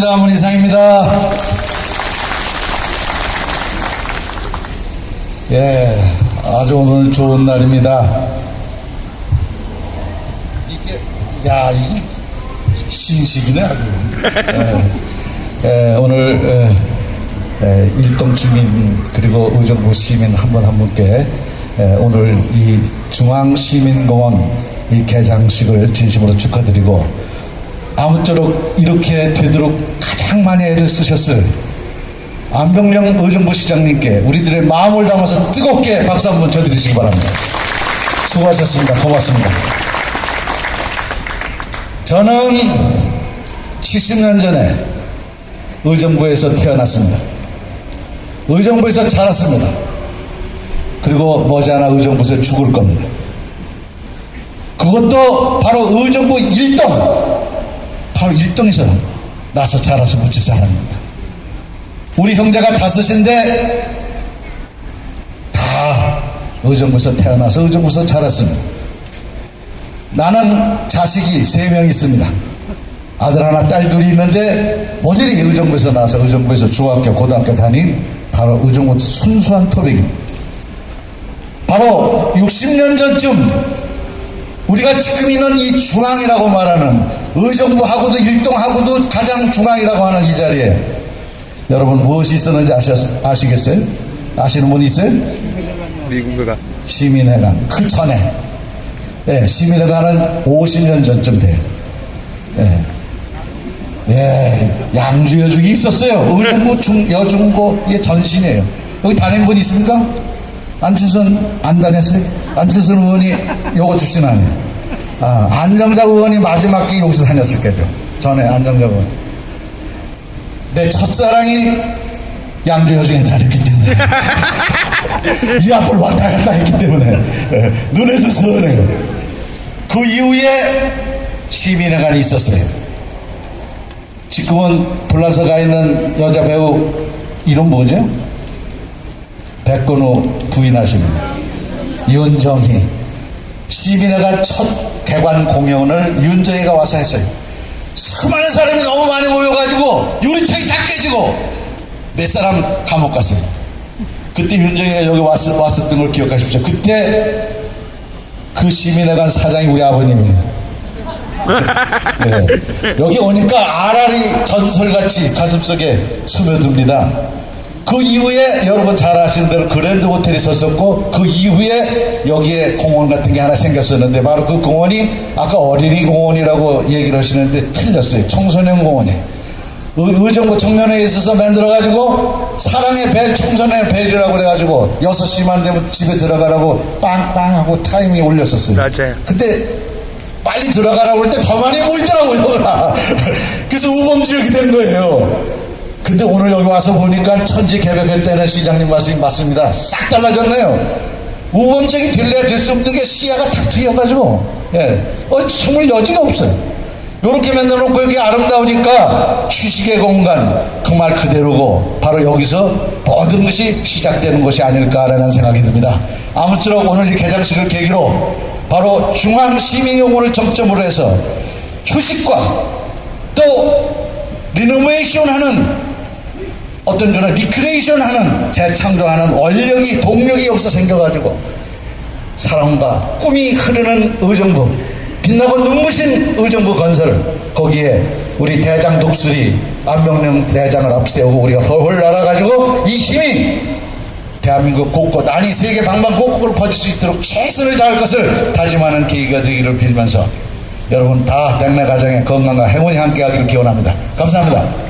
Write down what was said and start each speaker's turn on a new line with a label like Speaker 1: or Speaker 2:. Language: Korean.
Speaker 1: 반갑습니다. 문희상입니다. 예, 아주 오늘 좋은 날입니다. 이게, 야, 이게 신식이네, 아주. 예, 예, 오늘, 예, 예, 일동 주민, 그리고 의정부 시민 한분한 분께 예, 오늘 이 중앙시민공원 이 개장식을 진심으로 축하드리고 아무쪼록 이렇게 되도록 가장 많이 애를 쓰셨을 안병령 의정부 시장님께 우리들의 마음을 담아서 뜨겁게 박수 한번 쳐드리시기 바랍니다. 수고하셨습니다. 고맙습니다. 저는 70년 전에 의정부에서 태어났습니다. 의정부에서 자랐습니다. 그리고 머지않아 의정부에서 죽을 겁니다. 그것도 바로 의정부 1동 바로 1동에서 나서 자라서 묻혀 자랍니다. 우리 형제가 다섯인데 다 의정부에서 태어나서 의정부에서 자랐습니다. 나는 자식이 세 명 있습니다. 아들 하나, 딸 둘이 있는데 모조리 의정부에서 나와서 의정부에서 중학교, 고등학교 다닌 바로 의정부 순수한 토백입니다. 바로 60년 전쯤 우리가 지금 있는 이 중앙이라고 말하는 의정부하고도 일동하고도 가장 중앙이라고 하는 이 자리에 여러분 무엇이 있었는지 아셨, 아시겠어요? 아시는 분 있어요?
Speaker 2: 미국가
Speaker 1: 시민회관 그 전에 예, 시민회관은 50년 전쯤 돼요. 예. 예, 양주 여중이 있었어요. 의정부 중 여중고 이게 전신이에요. 여기 다닌 분 있습니까? 안철선 안 다녔어요? 안철선 의원이 요거 출신 아니에요. 아, 안정자 의원이 마지막 기 여기서 다녔을 거죠. 전에 안정자 의원. 내 첫사랑이 양주 여 중에 다녔기 때문에. 이 앞을 왔다 갔다 했기 때문에. 예, 눈에도 선해요. 그 이후에 시민회관이 있었어요. 지금은 불나서 가 있는 여자 배우 이름 뭐죠? 백건우 부인하십니다. 윤정희. 시민회관 첫 개관 공연을 윤정희가 와서 했어요. 수많은 사람이 너무 많이 모여가지고 유리창이 다 깨지고 몇 사람 감옥 갔어요. 그때 윤정희가 여기 왔, 왔었던 걸 기억하십시오. 그때 그 시민회관 사장이 우리 아버님이에요. 네. 여기 오니까 알알이 전설같이 가슴속에 스며듭니다. 그 이후에 여러분 잘 아시는 대로 그랜드 호텔이 섰었고 그 이후에 여기에 공원 같은 게 하나 생겼었는데 바로 그 공원이 아까 어린이 공원이라고 얘기를 하시는데 틀렸어요. 청소년 공원이. 의- 의정부 청년회에 있어서 만들어가지고 사랑의 벨 청소년 벨이라고 그래가지고 6시만 되면 집에 들어가라고 빵빵하고 타이밍 올렸었어요.
Speaker 2: 맞아요.
Speaker 1: 근데 빨리 들어가라고 할 때 더 많이 모이더라고요. 그래서 우범지역이 된 거예요. 근데 오늘 여기 와서 보니까 천지 개벽할 때는 시장님 말씀이 맞습니다. 싹 달라졌네요. 우범지역이 될래야 될수 없는 게 시야가 탁 트여가지고, 예. 어, 숨을 여지가 없어요. 요렇게 만들어 놓고 여기 아름다우니까 휴식의 공간, 그 말 그대로고, 바로 여기서 모든 것이 시작되는 것이 아닐까라는 생각이 듭니다. 아무쪼록 오늘 이 개장식을 계기로 바로 중앙시민용호를 정점으로 해서 휴식과 또 리노베이션 하는 어떤 그런 리크레이션 하는 재창조하는 원력이 동력이 여기서 생겨가지고 사랑과 꿈이 흐르는 의정부 빛나고 눈부신 의정부 건설 거기에 우리 대장 독수리 안명령 대장을 앞세우고 우리가 헐헐 날아가지고 이 힘이 대한민국 곳곳 아니 세계 방방 곳곳으로 퍼질 수 있도록 최선을 다할 것을 다짐하는 계기가 되기를 빌면서 여러분 다 백내 가정의 건강과 행운이 함께하기를 기원합니다. 감사합니다.